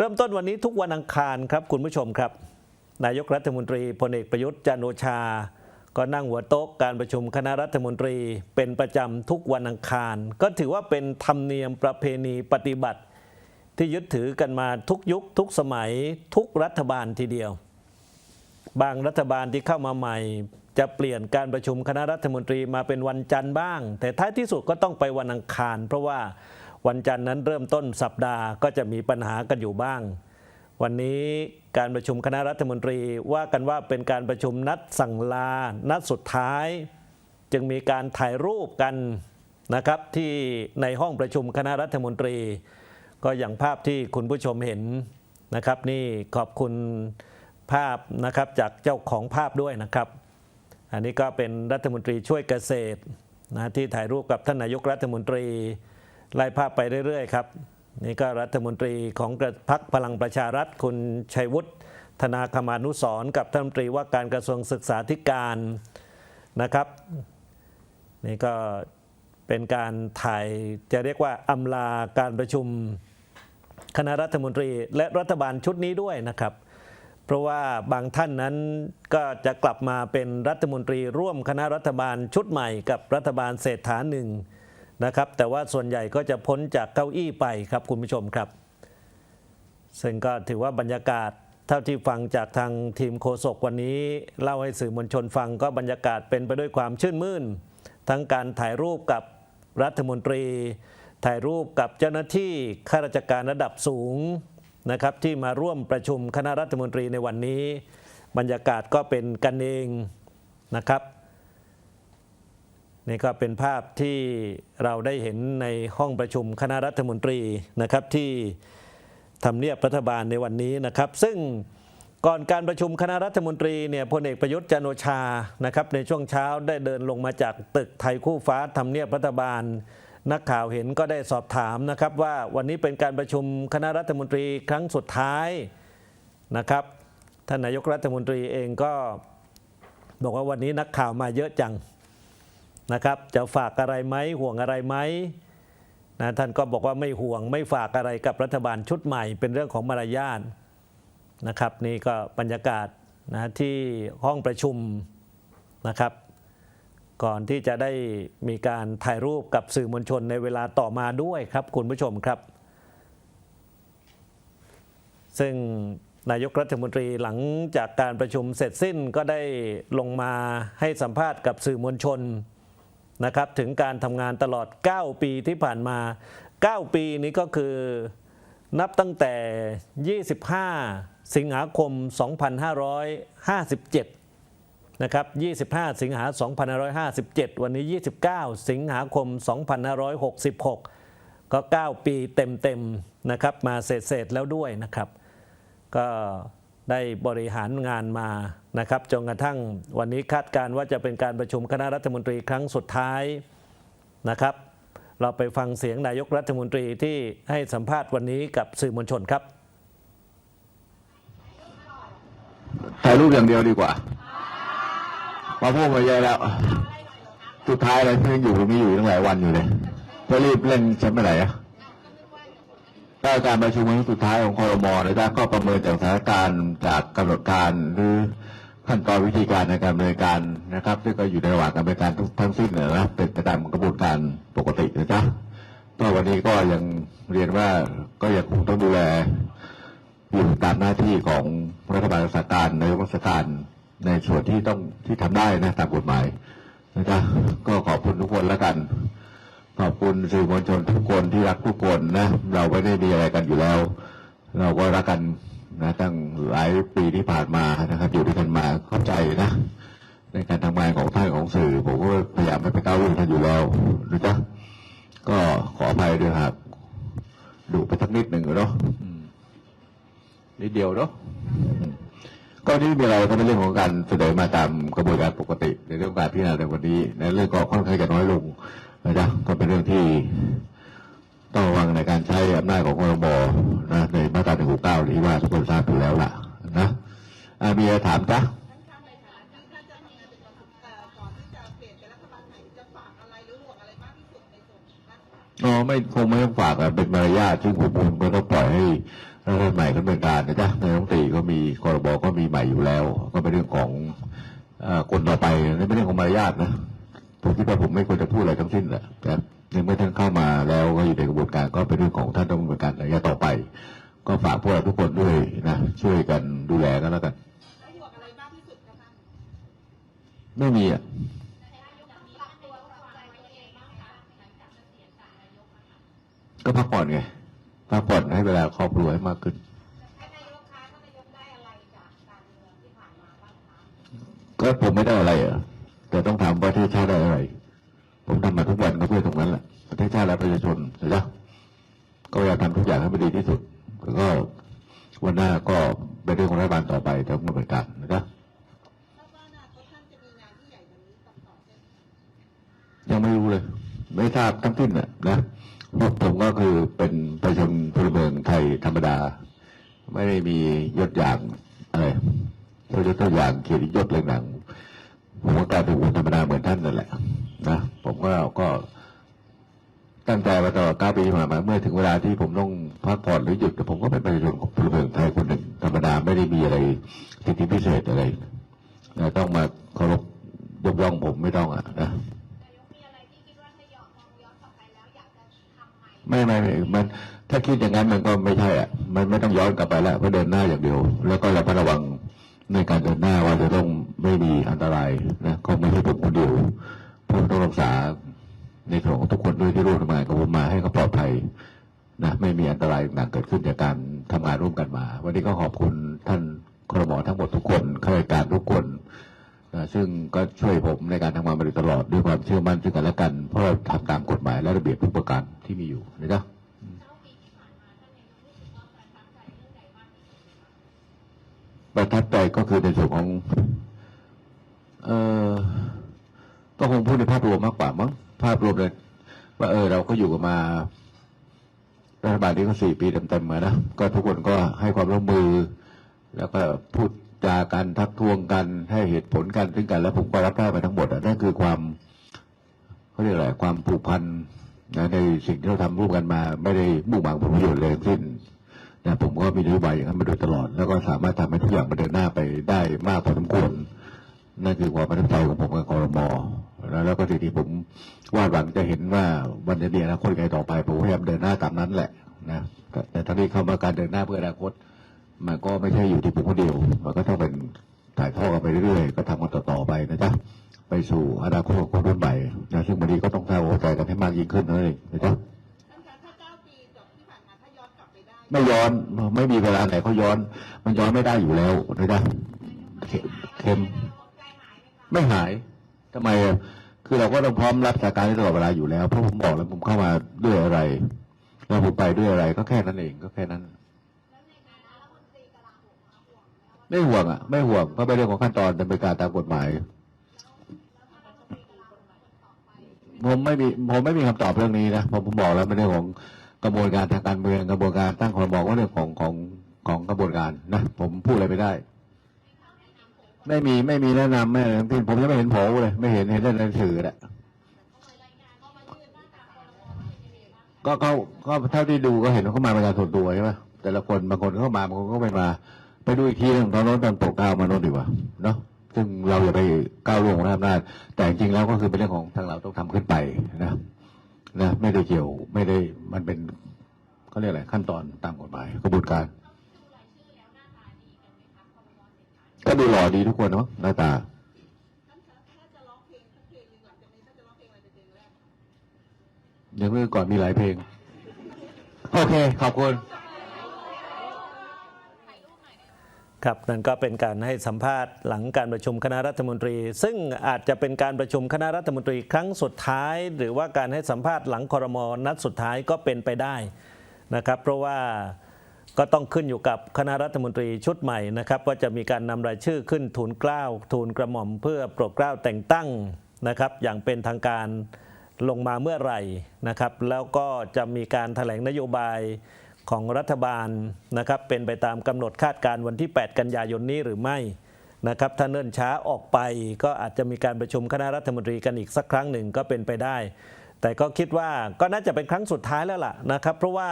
เริ่มต้นวันนี้ทุกวันอังคารครับคุณผู้ชมครับ นายกรัฐมนตรีพลเอกประยุทธ์จันโอชา ก็นั่งหัวโต๊ะการประชุมคณะรัฐมนตรีเป็นประจำทุกวันอังคาร ก็ถือว่าเป็นธรรมเนียมประเพณีปฏิบัติ ที่ยึดถือกันมาทุกยุคทุกสมัยทุกรัฐบาลทีเดียว บางรัฐบาลที่เข้ามาใหม่ จะเปลี่ยนการประชุมคณะรัฐมนตรีมาเป็นวันจันทร์บ้าง แต่ท้ายที่สุดก็ต้องไปวันอังคาร เพราะว่า วันจันทร์นั้นเริ่มต้นสัปดาห์ก็จะมีปัญหากันอยู่บ้าง วันนี้การประชุมคณะรัฐมนตรีว่ากันว่าเป็นการประชุมนัดสั่งลา นัดสุดท้าย จึงมีการถ่ายรูปกันนะครับที่ในห้องประชุมคณะรัฐมนตรี ก็อย่างภาพที่คุณผู้ชมเห็นนะครับนี่ขอบคุณภาพนะครับจากเจ้าของภาพด้วยนะครับ อันนี้ก็เป็นรัฐมนตรีช่วยเกษตรนะที่ถ่ายรูปกับท่านนายกรัฐมนตรี ไล่ภาพไปเรื่อยๆครับนี่ก็รัฐมนตรีของพรรคพลังประชารัฐคุณชัยวุฒิธนาคมานุสรกับท่านรัฐมนตรีว่าการกระทรวงศึกษาธิการนะครับนี่ก็เป็นการถ่ายจะเรียกว่าอำลาการประชุมคณะรัฐมนตรีและรัฐบาลชุดนี้ด้วยนะครับ เพราะว่าบางท่านนั้นก็จะกลับมาเป็นรัฐมนตรีร่วมคณะรัฐบาลชุดใหม่กับรัฐบาลเศรษฐาหนึ่ง นะครับ แต่ว่าส่วนใหญ่ก็จะพ้นจากเก้าอี้ไปครับคุณผู้ชมครับ ซึ่งก็ถือว่าบรรยากาศเท่าที่ฟังจากทางทีมโฆษกวันนี้ เล่าให้สื่อมวลชนฟังก็บรรยากาศเป็นไปด้วยความชื่นมื่น ทั้งการถ่ายรูปกับรัฐมนตรี ถ่ายรูปกับเจ้าหน้าที่ข้าราชการระดับสูงนะครับที่มาร่วมประชุมคณะรัฐมนตรีในวันนี้ บรรยากาศก็เป็นกันเองนะครับ นี่ก็เป็นภาพที่เราได้เห็นในห้องประชุมคณะรัฐมนตรีนะครับที่ทำเนียบรัฐบาลในวันนี้นะครับ ซึ่งก่อนการประชุมคณะรัฐมนตรีเนี่ยพลเอกประยุทธ์จันโอชานะครับในช่วงเช้าได้เดินลงมาจากตึกไทยคู่ฟ้าทำเนียบรัฐบาล นักข่าวเห็นก็ได้สอบถามนะครับว่าวันนี้เป็นการประชุมคณะรัฐมนตรีครั้งสุดท้ายนะครับท่านนายกรัฐมนตรีเองก็บอกว่าวันนี้นักข่าวมาเยอะจัง นะครับ จะฝากอะไรไหมห่วงอะไรไหมนะท่านก็บอกว่าไม่ห่วงไม่ฝากอะไรกับรัฐบาลชุดใหม่ เป็นเรื่องของมารยาทนะครับ นี่ก็บรรยากาศนะที่ห้องประชุมนะครับ ก่อนที่จะได้มีการถ่ายรูปกับสื่อมวลชนในเวลาต่อมาด้วยครับคุณผู้ชมครับ ซึ่งนายกรัฐมนตรีหลังจากการประชุมเสร็จสิ้นก็ได้ลงมาให้สัมภาษณ์กับสื่อมวลชน นะครับถึงการทำงานตลอด 9 ปีที่ผ่านมา 9 ปีนี้ก็คือนับตั้งแต่ 25 สิงหาคม 2557 นะครับ 25 สิงหา 2557 วันนี้ 29 สิงหาคม 2566 ก็ 9 ปีเต็มๆ นะครับ มาเสร็จๆแล้วด้วยนะครับ ก็ ได้บริหารงานมานะครับจนกระทั่งวันนี้คาดการณ์ว่าจะเป็นการประชุมคณะรัฐมนตรีครั้งสุดท้ายนะครับ เราไปฟังเสียงนายกรัฐมนตรีที่ให้สัมภาษณ์วันนี้กับสื่อมวลชนครับถ่ายรูปอย่างเดียวดีกว่า มาพูดมาเยอะแล้ว สุดท้ายอะไรที่งอยู่ตรงนี้อยู่ตั้งหลายวันอยู่เลยจะรีบเร่งฉันไปไหนอะ ถ้าการประชุมวันสุดท้ายของคอรมอนะจ๊ะก็ประเมินจากสถานการณ์จากกำหนดการหรือขั้นตอนวิธีการในการดำเนินการนะครับซึ่งก็อยู่ในระหว่างการดำเนินการทุกทั้งสิ้นนะเป็นไปตามกระบวนการปกตินะจ๊ะก็วันนี้ก็ยังเรียนว่าก็ยังคงต้องดูแลอยู่ตามหน้าที่ของรัฐบาลราชการในรัชการในส่วนที่ต้องที่ทำได้นะตามกฎหมายนะจ๊ะก็ขอบคุณทุกคนแล้วกัน ขอบคุณสื่อมวลชนทุกคนที่รักทุกคนนะ เราไม่ได้มีอะไรกันอยู่แล้ว เราก็รักกันนะตั้งหลายปีที่ผ่านมานะครับอยู่ด้วยกันมาเข้าใจนะ ในการทำงานของท่านของสื่อ ผมก็พยายามไม่ไปก้าวล่วงท่านอยู่แล้วนะจ๊ะก็ขออภัยด้วยหากดูไปสักนิดหนึ่งเนาะนิดเดียวเนาะก็นี่มีอะไรก็เป็นเรื่องของการเสนอมาตามกระบวนการปกติ ในเรื่องการพิจารณาในวันนี้ ในเรื่องก็ค่อนข้างจะน้อยลง นะจ๊ะก็เป็นเรื่องที่ต้องระวังในการใช้อำนาจของคอรมนะในมาตราหนึ่งหกเก้าที่ว่าทุกคนทราบอยู่แล้วล่ะนะอะมีอะไรถามจ๊ะอ๋อไม่คงไม่ต้องฝากอะเป็นมารยาทซึ่งผมผมก็ต้องปล่อยให้รัฐใหม่ดำเนินการนะจ๊ะนายกรัฐมนตรีก็มีคอรบก็มีใหม่อยู่แล้ว ก็เป็นเรื่องของอคนต่อไปนี่เป็นเรื่องของมารยาทนะ ผมคิดว่าผมไม่ควรจะพูดอะไรทั้งสิ้นแหละแต่ในเมื่อท่านเข้ามาแล้วก็อยู่ในกระบวนการก็เป็นเรื่องของท่านต้องดำเนินการระยะต่อไป ก็ฝากพวกเราทุกคนด้วยนะช่วยกันดูแลกันแล้วกันละกันไม่มีอะก็พักผ่อนไงพักผ่อนให้เวลาครอบครัวให้มากขึ้น ก็ผมไม่ได้อะไรอะ แต่ต้องถามว่าประเทศชาติได้อะไร ผมทำมาทุกวันก็เพื่อตรงนั้นแหละประเทศชาติและประชาชนนะจ๊ะก็พยายามทำทุกอย่างให้มันดีที่สุดแล้วก็วันหน้าก็เป็นเรื่องของรัฐบาลต่อไปแต่ต้องดำเนินการนะจ๊ะถ้าว่าอนาคตท่านจะมีงานที่ใหญ่กว่านี้ต่อๆใช่ไหมยังไม่รู้เลย ไม่ทราบทั้งสิ้นน่ะนะเพราะผมก็คือเป็นประชาชนพลเมืองไทยธรรมดา ไม่ได้มียศอย่างอะไรเรายศตัวอย่างเกียรติยศอะไรหนัง ผมก็กลายเป็นคนธรรมดาเหมือนท่านนั่นแหละนะผมก็ก็ตั้งใจมาตลอดเก้าปีที่ผ่านมาเมื่อถึงเวลาที่ผมต้องพักผ่อนหรือหยุดแต่ผมก็เป็นประชาชนของพลเมืองไทยคนหนึ่งธรรมดาไม่ได้มีอะไรสิทธิพิเศษอะไรนะต้องมาเคารพยกย่องผมไม่ต้องอะนะไม่ไม่ไม่มันถ้าคิดอย่างนั้นมันก็ไม่ใช่อะ มันไม่ต้องย้อนกลับไปแล้วเพราะเดินหน้าอย่างเดียว แล้วก็ระมัดระวัง ในการเดินหน้าว่าจะต้องไม่มีอันตรายนะก็ไม่ใช่ผมคนเดียวผมต้องรักษาในส่วนของทุกคนด้วยที่ร่วมทำงานกับผมมาให้เขาปลอดภัยนะไม่มีอันตรายต่างเกิดขึ้นจากการทำงานร่วมกันมา วันนี้ก็ขอบคุณท่านครมทั้งหมดทุกคนข้าราชการทุกคนนะซึ่งก็ช่วยผมในการทำงานมาโดยตลอดด้วยความเชื่อมั่นซึ่งกันและกัน เพราะเราทำตามกฎหมายและระเบียบทุกประการที่มีอยู่นะจ๊ะ ประทับใจก็คือในส่วนของ เออก็คงพูดในภาพรวมมากกว่ามั้งภาพรวมเลยว่าเออ เราก็อยู่กันมารัฐบาลนี้ก็สี่ปีเต็มๆมานะก็ทุกคนก็ให้ความร่วมมือ แล้วก็พูดจากันทักท้วงกันให้เหตุผลกันซึ่งกัน แล้วผมก็รับได้ไปทั้งหมดอะนั่นคือความเขาเรียกอะไรความผูกพันนะในสิ่งที่เราทำร่วมกันมา ไม่ได้มุ่งหวังผลประโยชน์เลยทั้งสิ้น นะผมก็มีนโยบายอย่างนั้นมาโดยตลอด แล้วก็สามารถทำให้ทุกอย่างมันเดินหน้าไปได้มากพอสมควรนั่นคือความประทับใจของผมกับคอรมอแล้วแล้วก็สิ่งที่ผมวาดหวังจะเห็นว่าวันจะมีอนาคตไงต่อไปผมพยายามเดินหน้าตามนั้นแหละนะแต่ทั้งนี้เข้ามาการเดินหน้าเพื่ออนาคต มันก็ไม่ใช่อยู่ที่ผมคนเดียว มันก็ต้องเป็นถ่ายทอดกันไปเรื่อยๆ ก็ทำกันต่อๆไปนะจ๊ะไปสู่อนาคตของคนรุ่นใหม่นะซึ่งวันนี้ก็ต้องสร้างความเข้าใจกันให้มากยิ่งขึ้นนั่นเองนะจ๊ะ ไม่ย้อนไม่มีเวลาไหนเขาย้อน มันย้อนไม่ได้อยู่แล้วนะจ๊ะเข็มเข็มไม่หายทำไมคือเราก็ต้องพร้อมรับสถานการณ์ตลอดเวลาอยู่แล้วเพราะผมบอกแล้วผมเข้ามาด้วยอะไรแล้วผมไปด้วยอะไร ก็แค่นั้นเองก็แค่นั้น ไม่ห่วงอะ ไม่ห่วงเพราะเป็นเรื่องของขั้นตอนดำเนินการตามกฎหมายผมไม่มีผมไม่มีคำตอบเรื่องนี้นะผมผมบอกแล้วเป็นเรื่องของ กระบวนการทางการเมืองกระบวนการตั้งคอรมอว่าเรื่องของของของกระบวนการนะผมพูดอะไรไม่ได้ ไม่มีไม่มีแนะนำไม่อะไรทั้งสิ้นผมยังไม่เห็นโผล่เลย ไม่เห็นเห็นแต่ในหนังสือแหละก็เขาก็เท่าที่ดูก็เห็นเขามาเป็นการส่วนตัวใช่ไหมแต่ละคนบางคนเข้ามาบางคนก็ไม่มา ไปดูอีกทีหนึงตอนโน้นตอนปกเกล้ามาโน้นดีกว่าเนาะซึ่งเราอย่าไปก้าวล่วงอำนาจแต่จริงแล้วก็คือเป็นเรื่องของทางเราต้องทำขึ้นไปนะ นะไม่ได้เกี่ยวไม่ได้มันเป็นเขาเรียกอะไรขั้นตอนตามกฎหมายกระบวนการ ก็ดูหล่อดีทุกคนเนาะหน้าตาท่านคะถ้าจะร้องเดี๋ยวเมื่อก่อนมีหลายเพลง โอเค ขอบคุณ ครับนั่นก็เป็นการให้สัมภาษณ์หลังการประชุมคณะรัฐมนตรี ซึ่งอาจจะเป็นการประชุมคณะรัฐมนตรีครั้งสุดท้าย หรือว่าการให้สัมภาษณ์หลังคอรมอนัดสุดท้ายก็เป็นไปได้นะครับเพราะว่าก็ต้องขึ้นอยู่กับคณะรัฐมนตรีชุดใหม่นะครับว่าจะมีการนำรายชื่อขึ้นทูลเกล้าทูลกระหม่อมเพื่อโปรดเกล้าแต่งตั้งนะครับอย่างเป็นทางการลงมาเมื่อไหร่นะครับแล้วก็จะมีการแถลงนโยบาย ของรัฐบาลนะครับเป็นไปตามกำหนดคาดการณ์วันที่ 8 กันยายนนี้หรือไม่นะครับถ้าเนิ่นช้าออกไปก็อาจจะมีการประชุมคณะรัฐมนตรีกันอีกสักครั้งหนึ่งก็เป็นไปได้ แต่ก็คิดว่าก็น่าจะเป็นครั้งสุดท้ายแล้วล่ะนะครับ เพราะว่า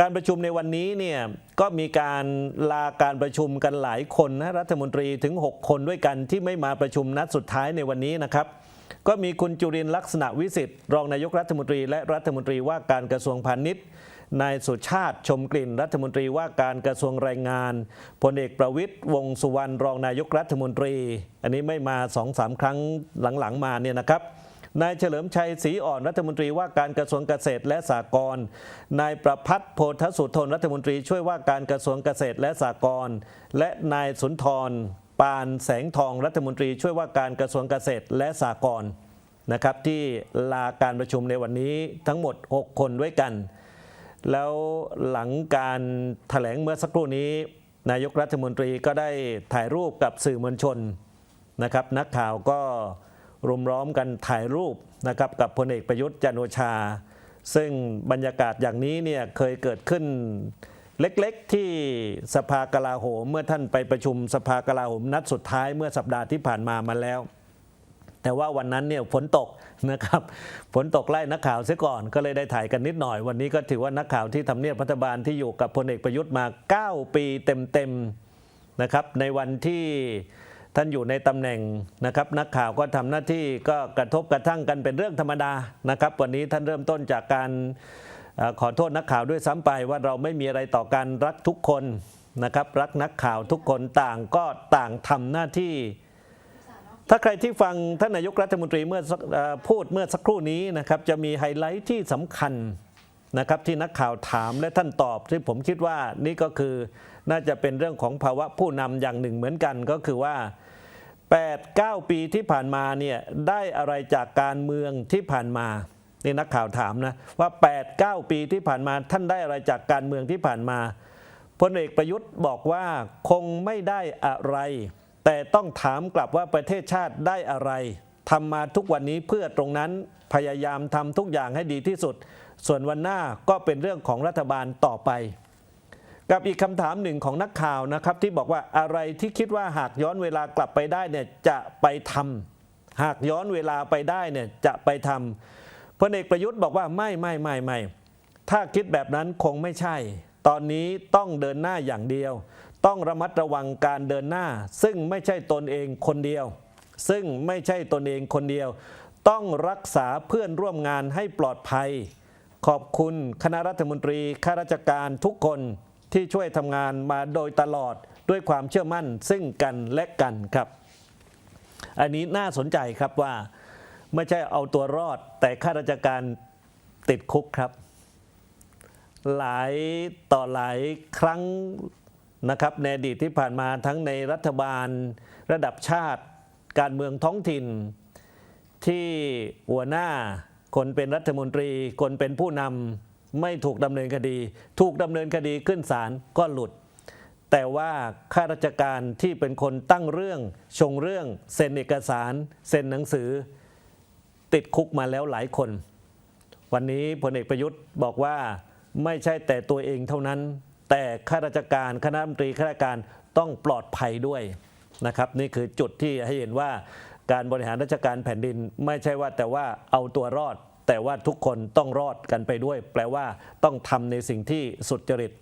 การประชุมในวันนี้เนี่ยก็มีการลาการประชุมกันหลายคนนะรัฐมนตรีถึง 6 คนด้วยกันที่ไม่มาประชุมนัดสุดท้ายในวันนี้นะครับ ก็มีคุณจุรินลักษณะวิสิทธิ์รองนายกรัฐมนตรี และรัฐมนตรีว่าการกระทรวงพาณิชย์ นายสุชาติชมกลิ่นรัฐมนตรีว่าการกระทรวงแรงงานพลเอกประวิตยวงสุวรรณรองนายกรัฐมนตรี อันนี้ไม่มาสองสามครั้งหลังๆมาเนี่ยนะครับนายเฉลิมชัยศรีอ่อนรัฐมนตรีว่าการกระทรวงเกษตรและสหกรณ์ นายประพัฒน์โพธสุทนรัฐมนตรีช่วยว่าการกระทรวงเกษตรและสหกรณ์ และนายสุนทร ปานแสงทองรัฐมนตรีช่วยว่าการกระทรวงเกษตรและสหกรณ์นะครับที่ลาการประชุมในวันนี้ทั้งหมด 6 คนด้วยกัน แล้วหลังการแถลงเมื่อสักครู่นี้ นายกรัฐมนตรีก็ได้ถ่ายรูปกับสื่อมวลชนนะครับ นักข่าวก็รุมล้อมกันถ่ายรูปนะครับกับพลเอกประยุทธ์จันโอชา ซึ่งบรรยากาศอย่างนี้เนี่ยเคยเกิดขึ้นเล็กๆ ที่สภากลาโหม เมื่อท่านไปประชุมสภากลาโหมนัดสุดท้ายเมื่อสัปดาห์ที่ผ่านมามาแล้ว แต่ว่าวันนั้นเนี่ยฝนตกนะครับฝนตกไล่นักข่าวเสียก่อนก็เลยได้ถ่ายกันนิดหน่อย วันนี้ก็ถือว่านักข่าวที่ทำเนียบรัฐบาลที่อยู่กับพลเอกประยุทธ์มา 9 ปีเต็มๆนะครับในวันที่ท่านอยู่ในตำแหน่งนะครับ นักข่าวก็ทำหน้าที่ก็กระทบกระทั่งกันเป็นเรื่องธรรมดานะครับ วันนี้ท่านเริ่มต้นจากการขอโทษนักข่าวด้วยซ้ำไปว่าเราไม่มีอะไรต่อกันรักทุกคนนะครับ รักนักข่าวทุกคนต่างก็ต่างทำหน้าที่ ถ้าใครที่ฟังท่านนายกรัฐมนตรีเมื่อพูดเมื่อสักครู่นี้นะครับจะมีไฮไลท์ที่สำคัญนะครับที่นักข่าวถามและท่านตอบที่ผมคิดว่านี่ก็คือน่าจะเป็นเรื่องของภาวะผู้นำอย่างหนึ่งเหมือนกันก็คือว่า 8 9 ปีที่ผ่านมาเนี่ยได้อะไรจากการเมืองที่ผ่านมานี่นักข่าวถามนะว่า 8 9 ปีที่ผ่านมาท่านได้อะไรจากการเมืองที่ผ่านมาพลเอกประยุทธ์บอกว่าคงไม่ได้อะไร แต่ต้องถามกลับว่าประเทศชาติได้อะไรทำมาทุกวันนี้เพื่อตรงนั้นพยายามทำทุกอย่างให้ดีที่สุด ส่วนวันหน้าก็เป็นเรื่องของรัฐบาลต่อไป กับอีกคำถามหนึ่งของนักข่าวนะครับ ที่บอกว่าอะไรที่คิดว่าหากย้อนเวลากลับไปได้เนี่ยจะไปทำหากย้อนเวลาไปได้เนี่ยจะไปทำพลเอกประยุทธ์บอกว่าไม่ไม่ไม่ไม่ถ้าคิดแบบนั้นคงไม่ใช่ ตอนนี้ต้องเดินหน้าอย่างเดียว ต้องระมัดระวังการเดินหน้า ซึ่งไม่ใช่ตนเองคนเดียว ซึ่งไม่ใช่ตนเองคนเดียว ต้องรักษาเพื่อนร่วมงานให้ปลอดภัย ขอบคุณคณะรัฐมนตรีข้าราชการทุกคนที่ช่วยทำงานมาโดยตลอดด้วยความเชื่อมั่นซึ่งกันและกันครับ อันนี้น่าสนใจครับว่าไม่ใช่เอาตัวรอด แต่ข้าราชการติดคุกครับ หลายต่อหลายครั้ง นะครับในอดีตที่ผ่านมาทั้งในรัฐบาลระดับชาติการเมืองท้องถิ่น ที่หัวหน้าคนเป็นรัฐมนตรี คนเป็นผู้นำไม่ถูกดำเนินคดี ถูกดำเนินคดีขึ้นศาลก็หลุด แต่ว่าข้าราชการที่เป็นคนตั้งเรื่องชงเรื่องเซ็นเอกสารเซ็นหนังสือ ติดคุกมาแล้วหลายคน วันนี้พลเอกประยุทธ์บอกว่าไม่ใช่แต่ตัวเองเท่านั้น แต่ข้าราชการคณะรัฐมนตรีข้าราชการต้องปลอดภัยด้วยนะครับ นี่คือจุดที่ให้เห็นว่าการบริหารราชการแผ่นดินไม่ใช่ว่าแต่ว่าเอาตัวรอด แต่ว่าทุกคนต้องรอดกันไปด้วย แปลว่าต้องทำในสิ่งที่สุจริต